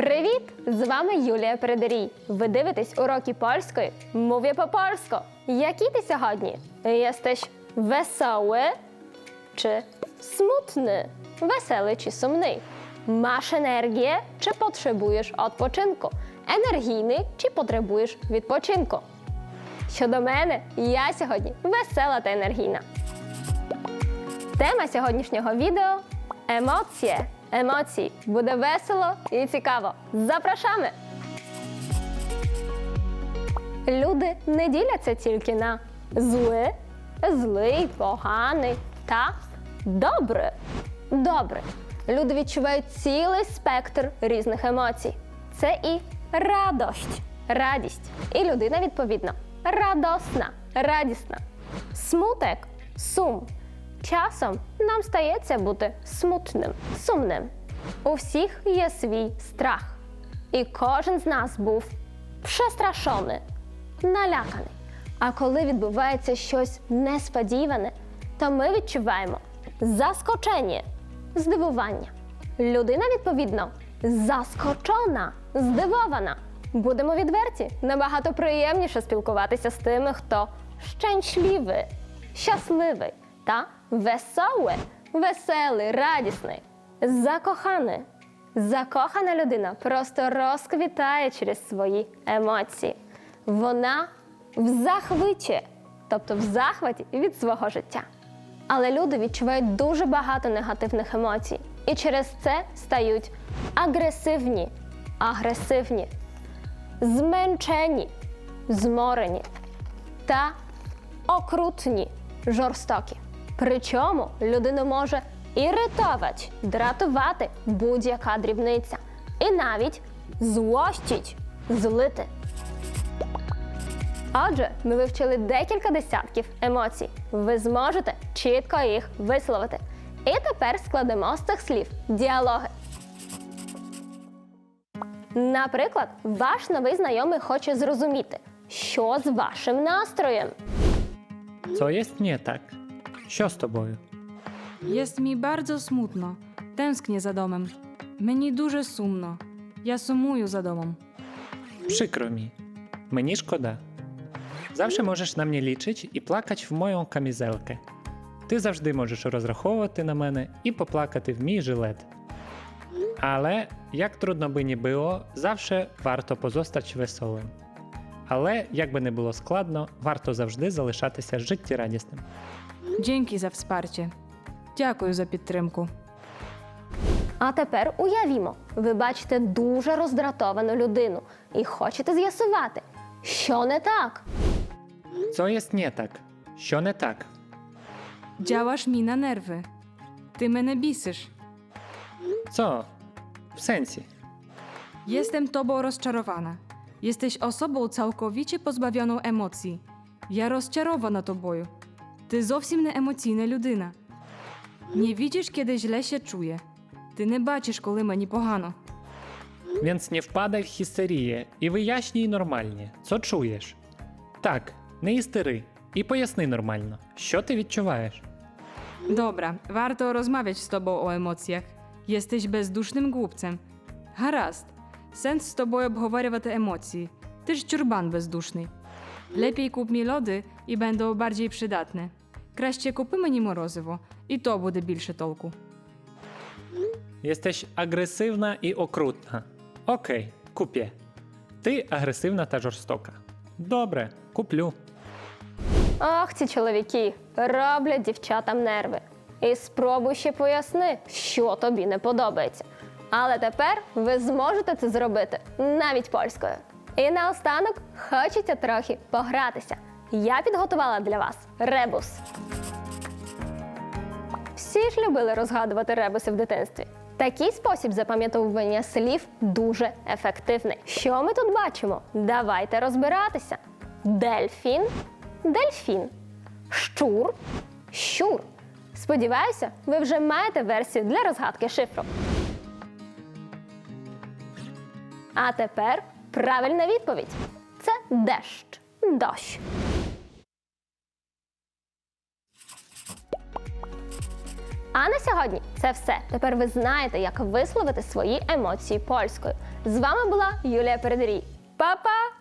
Привіт! З вами Юлія Передерій. Ви дивитесь уроки польської. Mówię по польську. Який ти сьогодні? Jesteś wesoły czy smutny? Weselий чи сумний? Masz energię чи потребуєш odpoczynku? Енергійний чи потребуєш відпочинку? Щодо мене, я сьогодні весела та енергійна. Тема сьогоднішнього відео емоції. Емоції. Буде весело і цікаво. Запрошаємо! Люди не діляться тільки на зле, злий, поганий та добре. Добре. Люди відчувають цілий спектр різних емоцій. Це і радость, радість. І людина, відповідно, радосна, радісна. Смуток, сум. Часом нам стається бути смутним, сумним. У всіх є свій страх. І кожен з нас був престрашений, наляканий. А коли відбувається щось несподіване, то ми відчуваємо заскочення, здивування. Людина, відповідно, заскочена, здивована. Будемо відверті, набагато приємніше спілкуватися з тими, хто щасливий, щасливий та веселий, веселий, радісний, закоханий. Закохана людина просто розквітає через свої емоції. Вона в захваті, тобто в захваті від свого життя. Але люди відчувають дуже багато негативних емоцій і через це стають агресивні, агресивні, зменшені, зморені та окрутні, жорстокі. Причому людину може іритувати, дратувати будь-яка дрібниця і навіть злостіть, злити. Отже, ми вивчили декілька десятків емоцій. Ви зможете чітко їх висловити. І тепер складемо з цих слів діалоги. Наприклад, ваш новий знайомий хоче зрозуміти, що з вашим настроєм. Co jest nie? Що з тобою? Jest mi bardzo smutno. Tęsknię za domem. Мені дуже сумно. Я сумую за домом. Przykro mi. Мені шкода. Завжди можеш на mnie liczyć і плакати в мою камізелkę. Ти завжди можеш розраховувати на мене і поплакати в мій жилет. Але, як трудно би не було, завжди варто позостати веселим. Але, як би не було складно, варто завжди залишатися життєрадісним. Dzięki za wsparcie. Дякую за підтримку. А тепер уявімо, ви бачите дуже роздратовану людину і хочете з'ясувати, що не так. Co jest nie tak? Що не так? Działasz mi na nerwy. Ти мене бісиш. Co? W sensie. Jestem tobą rozczarowana. Jesteś osobą całkowicie pozbawioną emocji. Я розчарована тобою. Ти зовсім не емоційна людина. Не kiedy źle się czuję. Ти не бачиш, коли мені погано. Więc nie wpadaj w histerię і вияснюй нормальні. Co czujesz? Так, не істери. І поясни нормально, що ти відчуваєш. Dobra, warto rozmawiać z tobą o emocjach. Jesteś bezdusznym głupcem. Гаразд. Сенс з тобою обговорювати емоції. Ти ж чурбан бездушний. Lepiej kup mi lody і będą bardziej przydatne. Краще купи мені морозиво, і то буде більше толку. Jesteś agresywna і окрутна. Окей, купє. Ти агресивна та жорстока. Добре, куплю. Ах, ці чоловіки роблять дівчатам нерви. І спробуй ще поясни, що тобі не подобається. Але тепер ви зможете це зробити навіть польською. І наостанок хочеться трохи погратися. Я підготувала для вас ребус. Всі ж любили розгадувати ребуси в дитинстві. Такий спосіб запам'ятовування слів дуже ефективний. Що ми тут бачимо? Давайте розбиратися. Дельфін, дельфін, щур, щур. Сподіваюся, ви вже маєте версію для розгадки шифру. А тепер правильна відповідь. Це дещ, дощ. Сьогодні це все. Тепер ви знаєте, як висловити свої емоції польською. З вами була Юлія Передерій. Па-па!